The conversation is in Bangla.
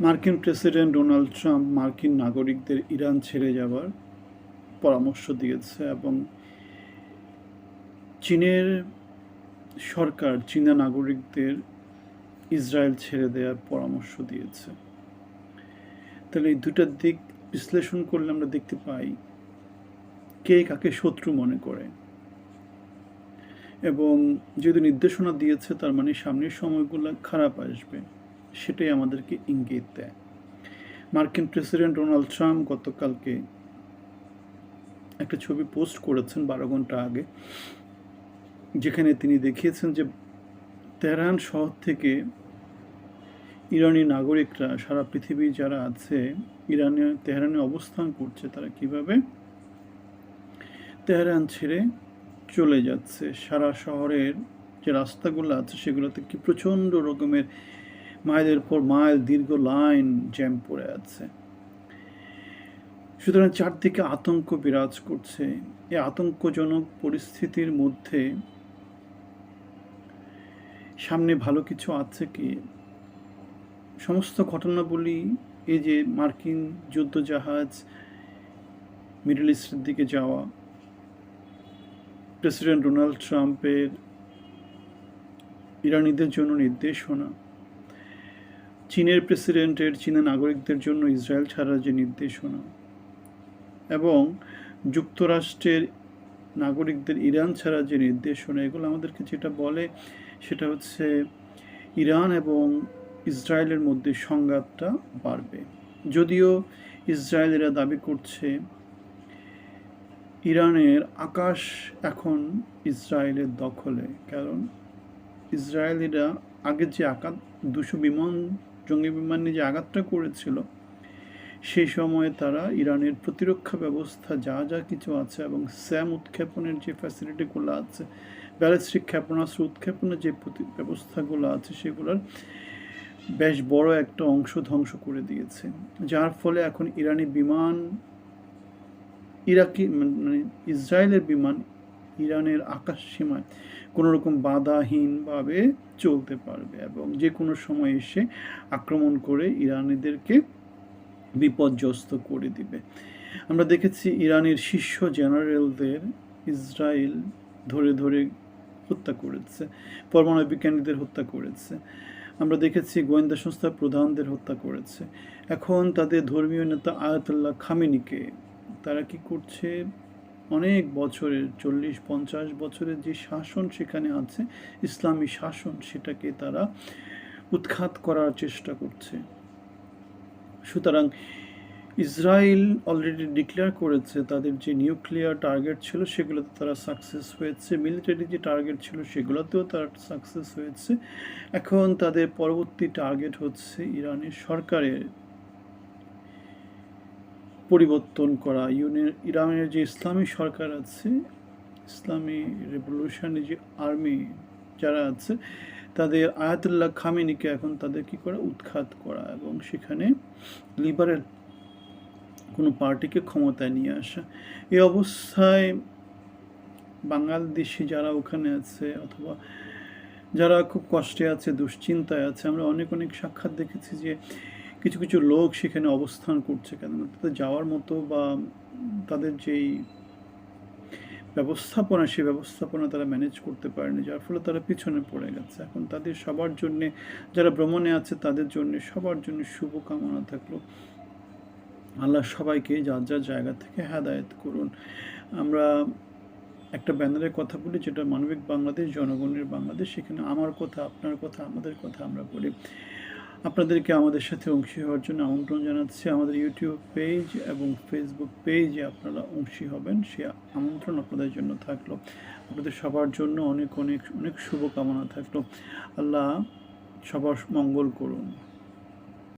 মার্কিন প্রেসিডেন্ট ডোনাল্ড ট্রাম্প মার্কিন নাগরিকদের ইরান ছেড়ে যাওয়ার পরামর্শ দিয়েছে এবং চীনের সরকার চীনা নাগরিকদের ইসরায়েল ছেড়ে দেওয়ার পরামর্শ দিয়েছে। তাহলে এই দুটার দিক বিশ্লেষণ করলে আমরা দেখতে পাই কে কাকে শত্রু মনে করে। এবং যেহেতু নির্দেশনা দিয়েছে, তার মানে সামনের সময়গুলো খারাপ আসবে। সেটাই আমাদেরকে ইঙ্গিত দেয়। মার্কিন প্রেসিডেন্ট ডোনাল্ড ট্রাম্প গতকালকে একটা ছবি পোস্ট করেছেন বারো ঘণ্টা আগে, যেখানে তিনি দেখিয়েছেন যে তেহরান শহর থেকে ইরানি নাগরিকরা সারা পৃথিবী যারা আছে, ইরানে, তেহরানে অবস্থান করছে, তারা কীভাবে? তেহরান ছেড়ে চলে যাচ্ছে। সারা শহরের যে রাস্তাগুলো আছে, সেগুলোতে কি প্রচণ্ড রকমের মাইলের পর মাইল দীর্ঘ লাইন জ্যাম পড়ে আছে। সুতরাং চারদিকে আতঙ্ক বিরাজ করছে। এই আতঙ্কজনক পরিস্থিতির মধ্যে সামনে ভালো কিছু আছে কি? সমস্ত ঘটনাবলী, এই যে মার্কিন যুদ্ধজাহাজ মিডল ইস্টের দিকে যাওয়া, প্রেসিডেন্ট ডোনাল্ড ট্রাম্পের ইরানিদের জন্য নির্দেশনা চীনের প্রেসিডেন্টের চীনা নাগরিকদের জন্য ইসরায়েল ছাড়ার যে নির্দেশনা এবং যুক্তরাষ্ট্রের নাগরিকদের ইরান ছাড়া যে নির্দেশনা, এগুলো আমাদেরকে যেটা বলে সেটা হচ্ছে ইরান এবং ইসরায়েলের মধ্যে সংঘাতটা বাড়বে। যদিও ইসরায়েলেরা দাবি করছে ইরানের আকাশ এখন ইসরায়েলের দখলে, কারণ ইসরায়েলিরা আগে যে আঘাত দুশো বিমান জঙ্গি বিমান যে আঘাতটা করেছিল। সেই সময়ে তারা ইরানের প্রতিরক্ষা ব্যবস্থা, যা যা কিছু আছে এবং স্যাম উৎক্ষেপণের যে ফ্যাসিলিটিগুলো আছে ব্যালিস্টিক ক্ষেপণাস্ত্র উৎক্ষেপণের যে ব্যবস্থাগুলো আছে, সেগুলোর বেশ বড় একটা অংশ ধ্বংস করে দিয়েছে। যার ফলে এখন ইরানি বিমান, ইরাকি মানে ইসরায়েলের বিমান ইরানের আকাশ সীমায় কোনো রকম বাধাহীনভাবে চলতে পারবে এবং যে কোনো সময় এসে আক্রমণ করে ইরানিদেরকে বিপর্যস্ত করে দিবে। আমরা দেখেছি ইরানের শীর্ষ জেনারেলদের ইসরায়েল ধরে ধরে হত্যা করেছে, পরমাণু বিজ্ঞানীদের হত্যা করেছে। আমরা দেখেছি গোয়েন্দা সংস্থার প্রধানদের হত্যা করেছে। এখন তাদের ধর্মীয় নেতা আয়াতুল্লাহ খামিনিকে তারা কি করছে? অনেক বছরের, চল্লিশ, পঞ্চাশ বছরের যে শাসন সেখানে আছে, ইসলামী শাসন সেটাকে তারা উৎখাত করার চেষ্টা করছে। সুতরাং ইসরায়েল অলরেডি ডিক্লেয়ার করেছে তাদের যে নিউক্লিয়ার টার্গেট ছিল সেগুলোতে তারা সাকসেস হয়েছে। মিলিটারি যে টার্গেট ছিল সেগুলোতেও তারা সাকসেস হয়েছে। এখন তাদের পরবর্তী টার্গেট হচ্ছে ইরানের সরকারের পরিবর্তন করা। ইউনিয়ন, ইরানের যে ইসলামী সরকার আছে, ইসলামী রেভলিউশনের যে আর্মি যারা আছে, তাদের আয়াতুল্লাহ খামিনিকে এখন তাদের কি করা? উৎখাত করা এবং সেখানে লিবারেল কোনো পার্টিকে ক্ষমতায় নিয়ে আসা। এই অবস্থায় বাংলাদেশি যারা ওখানে আছে অথবা যারা খুব কষ্টে আছে, দুশ্চিন্তায় আছে, আমরা অনেক অনেক সাক্ষাৎ দেখেছি যে কিছু কিছু লোক সেখানে অবস্থান করছে কেন? তাদের যাওয়ার মতো বা তাদের যেই ব্যবস্থাপনা, সেই ব্যবস্থাপনা তারা ম্যানেজ করতে পারেনি, যার ফলে তারা পিছনে পড়ে গেছে। এখন তাদের সবার জন্যে, যারা ভ্রমণে আছে তাদের জন্য সবার জন্য শুভকামনা থাকল। আল্লাহ সবাইকে যার যার জায়গা থেকে হেদায়ত করুন। আমরা একটা ব্যানারের কথা বলি, যেটা মানবিক বাংলাদেশ, জনগণের বাংলাদেশ। সেখানে আমার কথা, আপনার কথা, আমাদের কথা আমরা বলি। আপনাদেরকে আমাদের সাথে অংশী হওয়ার জন্য আমন্ত্রণ জানাচ্ছি। আমাদের ইউটিউব পেজ এবং ফেসবুক পেজে আপনারা অংশী হবেন। সে আমন্ত্রণ আপনাদের জন্য থাকল। আপনাদের সবার জন্য অনেক অনেক অনেক শুভকামনা থাকল। আল্লাহ সবার মঙ্গল করুন।